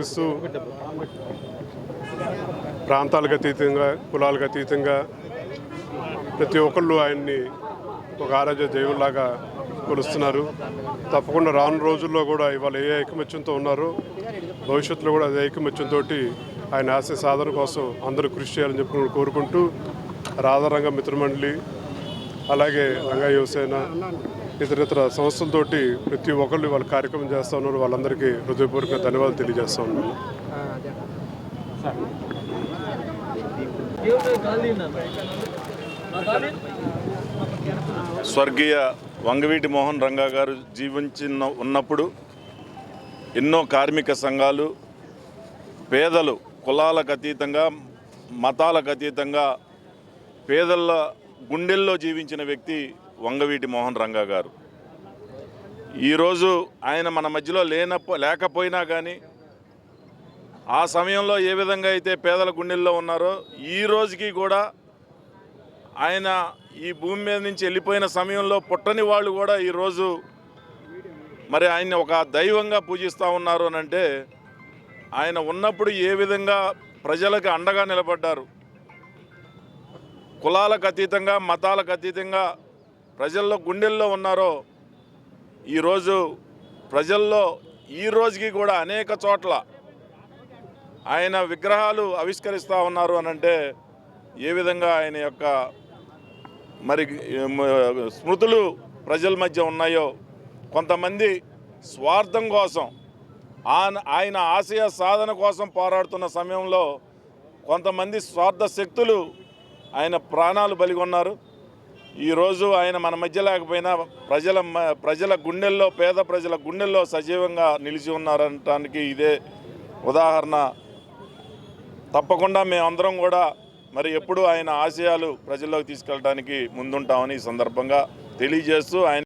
చూపిస్తూ ప్రాంతాలకు అతీతంగా కులాలకు అతీతంగా ప్రతి ఒక్కళ్ళు ఆయన్ని ఒక ఆరాధ్య దేవుల్లాగా కొలుస్తున్నారు. తప్పకుండా రాను రోజుల్లో కూడా ఇవాళ ఏ ఐకమత్యంతో ఉన్నారో భవిష్యత్తులో కూడా అదే ఐకమత్యంతో ఆయన ఆశయ సాధన కోసం అందరూ కృషి చేయాలని చెప్పి కోరుకుంటూ రాధారంగ మిత్రమండలి అలాగే రంగా యువసేన ఇతరితర సంస్థలతోటి ప్రతి ఒక్కళ్ళు వాళ్ళ కార్యక్రమం చేస్తూ ఉన్నారు. వాళ్ళందరికీ హృదయపూర్వక ధన్యవాదాలు తెలియజేస్తూ ఉన్నాను. స్వర్గీయ వంగవీటి మోహన్ రంగా గారు జీవించిన ఉన్నప్పుడు ఎన్నో కార్మిక సంఘాలు పేదలు కులాలకు అతీతంగా మతాలకు అతీతంగా పేదల గుండెల్లో జీవించిన వ్యక్తి వంగవీటి మోహన్ రంగా గారు. ఈరోజు ఆయన మన మధ్యలో లేనపో లేకపోయినా కానీ ఆ సమయంలో ఏ విధంగా అయితే పేదల గుండెల్లో ఉన్నారో ఈ రోజుకి కూడా ఆయన ఈ భూమి మీద నుంచి వెళ్ళిపోయిన సమయంలో పుట్టని వాళ్ళు కూడా ఈరోజు మరి ఆయన్ని ఒక దైవంగా పూజిస్తూ ఉన్నారు అని అంటే ఆయన ఉన్నప్పుడు ఏ విధంగా ప్రజలకు అండగా నిలబడ్డారు కులాలకు అతీతంగా మతాలకు అతీతంగా ప్రజల్లో గుండెల్లో ఉన్నారో ఈరోజు ప్రజల్లో ఈ రోజుకి కూడా అనేక చోట్ల ఆయన విగ్రహాలు ఆవిష్కరిస్తూ ఉన్నారు అని అంటే ఏ విధంగా ఆయన యొక్క మరి స్మృతులు ప్రజల మధ్య ఉన్నాయో కొంతమంది స్వార్థం కోసం ఆయన ఆశయ సాధన కోసం పోరాడుతున్న సమయంలో కొంతమంది స్వార్థ శక్తులు ఆయన ప్రాణాలు బలిగొన్నారు. ఈరోజు ఆయన మన మధ్య లేకపోయినా ప్రజల మ- ప్రజల గుండెల్లో పేద ప్రజల గుండెల్లో సజీవంగా నిలిచి ఉన్నారనటానికి ఇదే ఉదాహరణ. తప్పకుండా మేమందరం కూడా మరి ఎప్పుడు ఆయన ఆశయాలు ప్రజల్లోకి తీసుకెళ్ళడానికి ముందుంటామని ఈ సందర్భంగా తెలియజేస్తూ ఆయన